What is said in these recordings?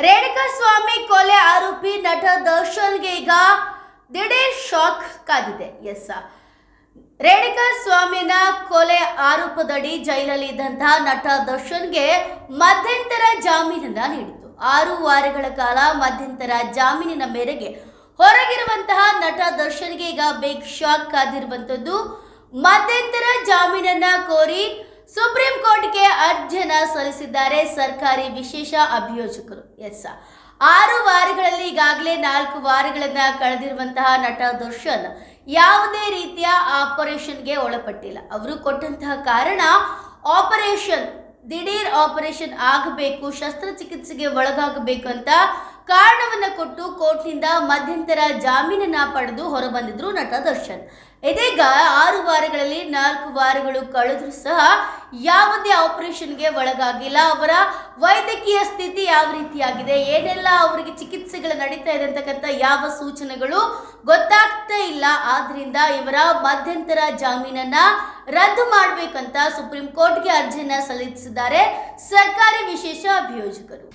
ರೇಣುಕಾ ಸ್ವಾಮಿ ಕೊಲೆ ಆರೋಪಿ ನಟ ದರ್ಶನ್ಗೆ ಈಗ ದಿಢೀರ್ ಶಾಕ್ ಕಾದಿದೆ. ಎಸ್. ರೇಣುಕಾ ಸ್ವಾಮಿನ ಕೊಲೆ ಆರೋಪದಡಿ ಜೈಲಲ್ಲಿ ಇದ್ದಂತಹ ನಟ ದರ್ಶನ್ಗೆ ಮಧ್ಯಂತರ ಜಾಮೀನನ್ನ ನೀಡಿತು ಆರು ವಾರಗಳ ಕಾಲ ಮಧ್ಯಂತರ ಜಾಮೀನಿನ ಮೇರೆಗೆ ಹೊರಗಿರುವಂತಹ ನಟ ದರ್ಶನ್ಗೆ ಈಗ ಬಿಗ್ ಶಾಕ್ ಕಾದಿರುವಂತದ್ದು ಮಧ್ಯಂತರ ಜಾಮೀನನ್ನ ಕೋರಿ ಸುಪ್ರೀಂ ಕೋರ್ಟ್ಗೆ ಅರ್ಜಿಯನ್ನ ಸಲ್ಲಿಸಿದ್ದಾರೆ ಸರ್ಕಾರಿ ವಿಶೇಷ ಅಭಿಯೋಜಕರು. ಎಸ್. ಆರು ವಾರಗಳಲ್ಲಿ ಈಗಾಗಲೇ ನಾಲ್ಕು ವಾರಗಳನ್ನ ಕಳೆದಿರುವಂತಹ ನಟ ದರ್ಶನ್ ಯಾವುದೇ ರೀತಿಯ ಆಪರೇಷನ್ಗೆ ಒಳಪಟ್ಟಿಲ್ಲ. ಅವರು ಕೊಟ್ಟಂತಹ ಕಾರಣ ಆಪರೇಷನ್, ದಿಢೀರ್ ಆಪರೇಷನ್ ಆಗಬೇಕು, ಶಸ್ತ್ರಚಿಕಿತ್ಸೆಗೆ ಒಳಗಾಗಬೇಕು ಅಂತ ಕಾರಣವನ್ನ ಕೊಟ್ಟು ಕೋರ್ಟ್ನಿಂದ ಮಧ್ಯಂತರ ಜಾಮೀನನ್ನ ಪಡೆದು ಹೊರಬಂದಿದ್ರು ನಟ ದರ್ಶನ್. ಇದೀಗ ಆರು ವಾರಗಳಲ್ಲಿ ನಾಲ್ಕು ವಾರಗಳು ಕಳೆದರೂ ಸಹ ಯಾವುದೇ ಆಪರೇಷನ್ಗೆ ಒಳಗಾಗಿಲ್ಲ. ಅವರ ವೈದ್ಯಕೀಯ ಸ್ಥಿತಿ ಯಾವ ರೀತಿಯಾಗಿದೆ? ಏನೆಲ್ಲ ಅವರಿಗೆ ಚಿಕಿತ್ಸೆಗಳು ನಡೀತಾ ಇದೆ ಅಂತಕ್ಕಂಥ ಯಾವ ಸೂಚನೆಗಳು ಗೊತ್ತಾಗ್ತಾ ಇಲ್ಲ. ಆದ್ರಿಂದ ಇವರ ಮಧ್ಯಂತರ ಜಾಮೀನನ್ನ ರದ್ದು ಮಾಡಬೇಕಂತ ಸುಪ್ರೀಂ ಕೋರ್ಟ್ಗೆ ಅರ್ಜಿಯನ್ನ ಸಲ್ಲಿಸಿದ್ದಾರೆ ಸರ್ಕಾರಿ ವಿಶೇಷ ಅಭಿಯೋಜಕರು.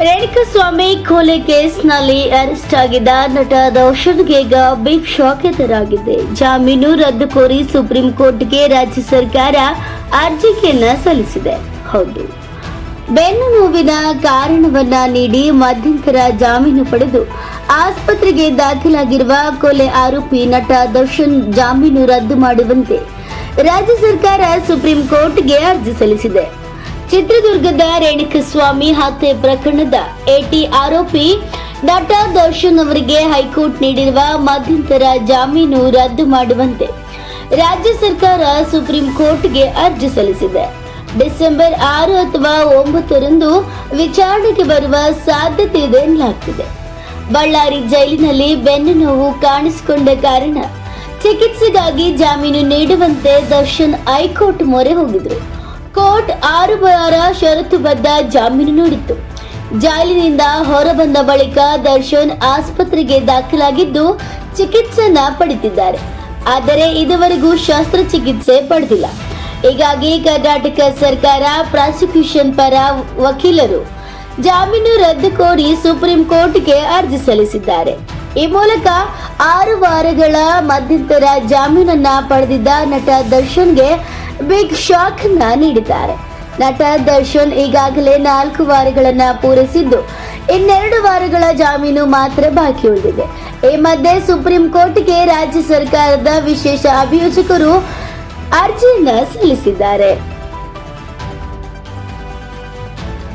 ರೇಣುಕಸ್ವಾಮಿ ಕೊಲೆ ಕೇಸ್ನಲ್ಲಿ ಅರೆಸ್ಟ್ ಆಗಿದ್ದ ನಟ ದೌಶನ್ ಈಗ ಬಿಗ್ ಶಾಕ್ ಎದುರಾಗಿದೆ. ಜಾಮೀನು ರದ್ದು ಕೋರಿ ಸುಪ್ರೀಂ ಕೋರ್ಟ್ಗೆ ರಾಜ್ಯ ಸರ್ಕಾರ ಅರ್ಜಿಯನ್ನ ಸಲ್ಲಿಸಿದೆ. ಹೌದು. ಬೆನ್ನು ನೋವಿನ ಕಾರಣವನ್ನ ನೀಡಿ ಮಧ್ಯಂತರ ಜಾಮೀನು ಪಡೆದು ಆಸ್ಪತ್ರೆಗೆ ದಾಖಲಾಗಿರುವ ಕೊಲೆ ಆರೋಪಿ ನಟ ದರ್ಶನ್ ಜಾಮೀನು ರದ್ದು ಮಾಡುವಂತೆ ರಾಜ್ಯ ಸರ್ಕಾರ ಸುಪ್ರೀಂ ಕೋರ್ಟ್ಗೆ ಅರ್ಜಿ ಸಲ್ಲಿಸಿದೆ. ಚಿತ್ರದುರ್ಗದ ರೇಣುಕಸ್ವಾಮಿ ಹತ್ಯೆ ಪ್ರಕರಣದ ಎಟಿ ಆರೋಪಿ ನಟ ದರ್ಶನ್ ಅವರಿಗೆ ಹೈಕೋರ್ಟ್ ನೀಡಿರುವ ಮಧ್ಯಂತರ ಜಾಮೀನು ರದ್ದು ಮಾಡುವಂತೆ ರಾಜ್ಯ ಸರ್ಕಾರ ಸುಪ್ರೀಂ ಕೋರ್ಟ್ಗೆ ಅರ್ಜಿ ಸಲ್ಲಿಸಿದೆ. ಡಿಸೆಂಬರ್ ಆರು ಅಥವಾ ಒಂಬತ್ತರಂದು ವಿಚಾರಣೆಗೆ ಬರುವ ಸಾಧ್ಯತೆ ಇದೆ ಎನ್ನಲಾಗ್ತಿದೆ. ಬಳ್ಳಾರಿ ಜೈಲಿನಲ್ಲಿ ಬೆನ್ನು ನೋವು ಕಾಣಿಸಿಕೊಂಡ ಕಾರಣ ಚಿಕಿತ್ಸೆಗಾಗಿ ಜಾಮೀನು ನೀಡುವಂತೆ ದರ್ಶನ್ ಹೈಕೋರ್ಟ್ ಮೊರೆ ಹೋಗಿದ್ರು. ಕೋರ್ಟ್ ಆರು ವಾರ ಷರತ್ತುಬದ್ಧ ಜಾಮೀನು ನೀಡಿತ್ತು. ಜೈಲಿನಿಂದ ಹೊರಬಂದ ಬಳಿಕ ದರ್ಶನ್ ಆಸ್ಪತ್ರೆಗೆ ದಾಖಲಾಗಿದ್ದು ಚಿಕಿತ್ಸೆಯನ್ನ ಪಡೆದಿದ್ದಾರೆ. ಆದರೆ ಇದುವರೆಗೂ ಶಸ್ತ್ರಚಿಕಿತ್ಸೆ ಪಡೆದಿಲ್ಲ. ಹೀಗಾಗಿ ಕರ್ನಾಟಕ ಸರ್ಕಾರ ಪ್ರಾಸಿಕ್ಯೂಷನ್ ಪರ ವಕೀಲರು ಜಾಮೀನು ರದ್ದು ಕೋರಿ ಸುಪ್ರೀಂ ಕೋರ್ಟ್ಗೆ ಅರ್ಜಿ ಸಲ್ಲಿಸಿದ್ದಾರೆ. ಈ ಮೂಲಕ ಆರು ವಾರಗಳ ಮಧ್ಯಂತರ ಜಾಮೀನನ್ನ ಪಡೆದಿದ್ದ ನಟ ದರ್ಶನ್ಗೆ ಬಿಗ್ ಶಾಕ್ನ ನೀಡಿದ್ದಾರೆ. ನಟ ದರ್ಶನ್ ಈಗಾಗಲೇ ನಾಲ್ಕು ವಾರಗಳನ್ನ ಪೂರೈಸಿದ್ದು, ಇನ್ನೆರಡು ವಾರಗಳ ಜಾಮೀನು ಮಾತ್ರ ಬಾಕಿ ಉಳಿದಿದೆ. ಈ ಮಧ್ಯೆ ಸುಪ್ರೀಂ ಕೋರ್ಟ್ಗೆ ರಾಜ್ಯ ಸರ್ಕಾರದ ವಿಶೇಷ ಅಭಿಯೋಜಕರು ಅರ್ಜಿಯನ್ನ ಸಲ್ಲಿಸಿದ್ದಾರೆ.